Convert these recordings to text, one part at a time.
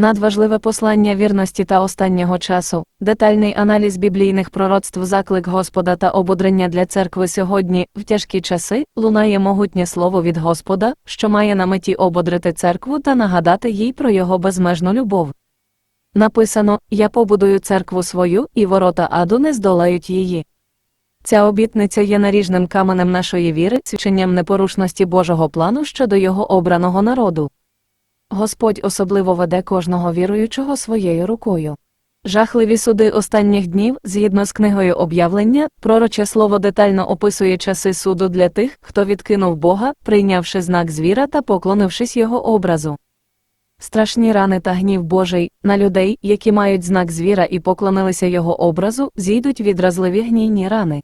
Надважливе послання вірності та останнього часу, детальний аналіз біблійних пророцтв, заклик Господа та ободрення для церкви сьогодні, в тяжкі часи, лунає могутнє слово від Господа, що має на меті ободрити церкву та нагадати їй про його безмежну любов. Написано Я побудую церкву свою, і ворота аду не здолають її. Ця обітниця є наріжним каменем нашої віри, свідченням непорушності Божого плану щодо його обраного народу. Господь особливо веде кожного віруючого своєю рукою. Жахливі суди останніх днів, згідно з книгою об'явлення, пророче слово детально описує часи суду для тих, хто відкинув Бога, прийнявши знак звіра та поклонившись його образу. Страшні рани та гнів Божий на людей, які мають знак звіра і поклонилися його образу, зійдуть відразливі гнійні рани.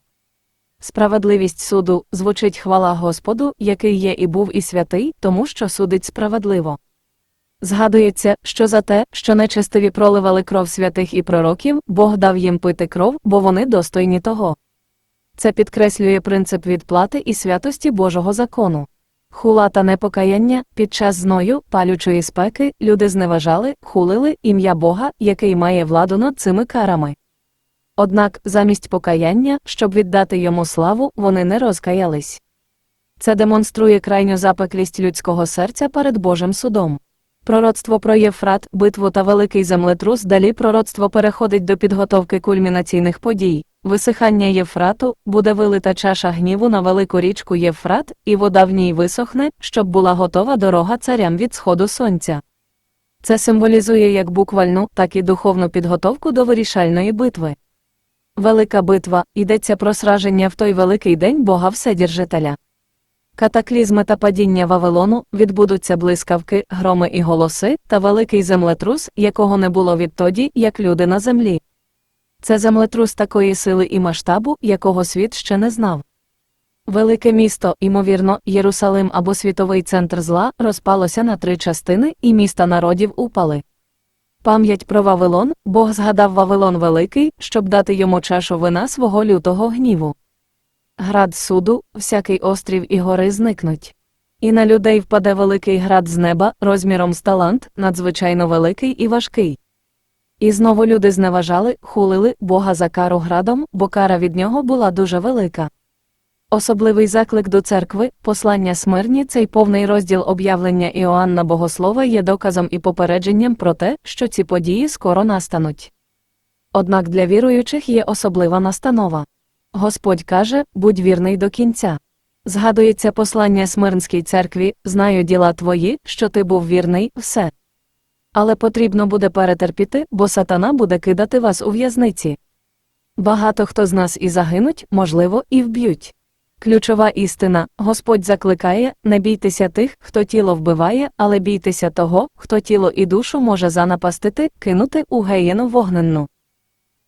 Справедливість суду звучить хвала Господу, який є і був і святий, тому що судить справедливо. Згадується, що за те, що нечестиві проливали кров святих і пророків, Бог дав їм пити кров, бо вони достойні того. Це підкреслює принцип відплати і святості Божого закону. Хула та непокаяння під час зною, палючої спеки, люди зневажали, хулили ім'я Бога, який має владу над цими карами. Однак, замість покаяння, щоб віддати йому славу, вони не розкаялись. Це демонструє крайню запеклість людського серця перед Божим судом. Пророцтво про Єфрат, битву та великий землетрус далі пророцтво переходить до підготовки кульмінаційних подій. Висихання Єфрату буде вилита чаша гніву на велику річку Єфрат, і вода в ній висохне, щоб була готова дорога царям від сходу сонця. Це символізує як буквальну, так і духовну підготовку до вирішальної битви. Велика битва йдеться про сраження в той великий день Бога Вседержителя. Катаклізми та падіння Вавилону відбудуться блискавки, громи і голоси, та великий землетрус, якого не було відтоді, як люди на землі. Це землетрус такої сили і масштабу, якого світ ще не знав. Велике місто, ймовірно, Єрусалим або світовий центр зла, розпалося на три частини, і міста народів упали. Пам'ять про Вавилон, Бог згадав Вавилон Великий, щоб дати йому чашу вина свого лютого гніву. Град суду, всякий острів і гори зникнуть. І на людей впаде великий град з неба, розміром з талант, надзвичайно великий і важкий. І знову люди зневажали, хулили Бога за кару градом, бо кара від нього була дуже велика. Особливий заклик до церкви, послання смирні, цей повний розділ об'явлення Іоанна Богослова є доказом і попередженням про те, що ці події скоро настануть. Однак для віруючих є особлива настанова. Господь каже, будь вірний до кінця. Згадується послання Смирнській церкві, знаю діла твої, що ти був вірний, все. Але потрібно буде перетерпіти, бо сатана буде кидати вас у в'язниці. Багато хто з нас і загинуть, можливо, і вб'ють. Ключова істина Господь закликає не бійтеся тих, хто тіло вбиває, але бійтеся того, хто тіло і душу може занапастити, кинути у геєну вогненну.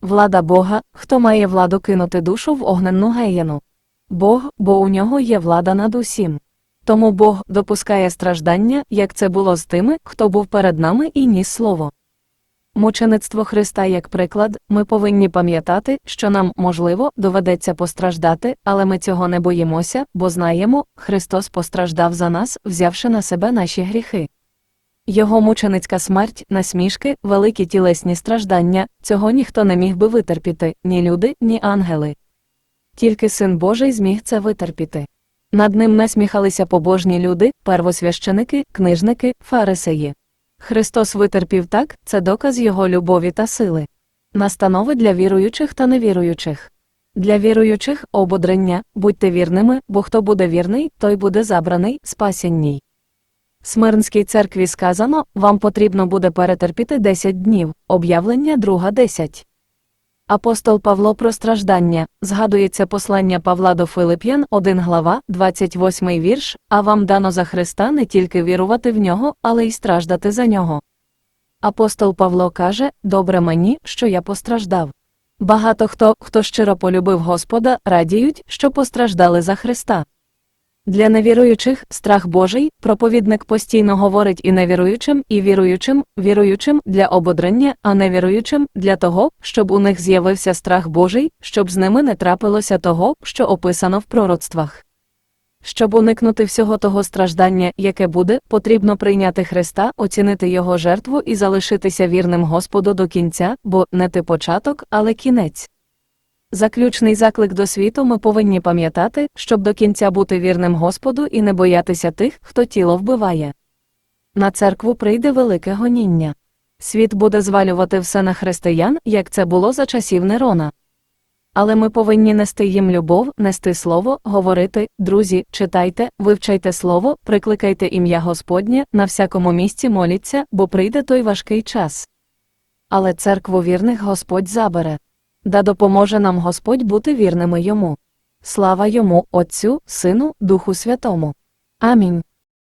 Влада Бога, хто має владу кинути душу в огненну геєну? Бог, бо у нього є влада над усім. Тому Бог допускає страждання, як це було з тими, хто був перед нами і ніс слово. Мучеництво Христа як приклад, ми повинні пам'ятати, що нам, можливо, доведеться постраждати, але ми цього не боїмося, бо знаємо, Христос постраждав за нас, взявши на себе наші гріхи. Його мученицька смерть, насмішки, великі тілесні страждання, цього ніхто не міг би витерпіти, ні люди, ні ангели. Тільки Син Божий зміг це витерпіти. Над ним насміхалися побожні люди, первосвященики, книжники, фарисеї. Христос витерпів так, це доказ Його любові та сили. Настанови для віруючих та невіруючих. Для віруючих ободрення, будьте вірними, бо хто буде вірний, той буде забраний, спасенній. Смирнській церкві сказано, вам потрібно буде перетерпіти 10 днів, об'явлення друга 10. Апостол Павло про страждання, згадується послання Павла до Филип'ян, 1 глава, 28 вірш, а вам дано за Христа не тільки вірувати в нього, але й страждати за нього. Апостол Павло каже, добре мені, що я постраждав. Багато хто, хто щиро полюбив Господа, радіють, що постраждали за Христа. Для невіруючих страх Божий, проповідник постійно говорить і невіруючим, і віруючим, віруючим для ободрення, а невіруючим для того, щоб у них з'явився страх Божий, щоб з ними не трапилося того, що описано в пророцтвах. Щоб уникнути всього того страждання, яке буде, потрібно прийняти Христа, оцінити Його жертву і залишитися вірним Господу до кінця, бо не ти початок, але кінець. Заключний заклик до світу ми повинні пам'ятати, щоб до кінця бути вірним Господу і не боятися тих, хто тіло вбиває. На церкву прийде велике гоніння. Світ буде звалювати все на християн, як це було за часів Нерона. Але ми повинні нести їм любов, нести слово, говорити, друзі, читайте, вивчайте слово, прикликайте ім'я Господнє, на всякому місці моліться, бо прийде той важкий час. Але церкву вірних Господь забере. Да допоможе нам Господь бути вірними йому. Слава йому, Отцю, Сину, Духу Святому. Амінь.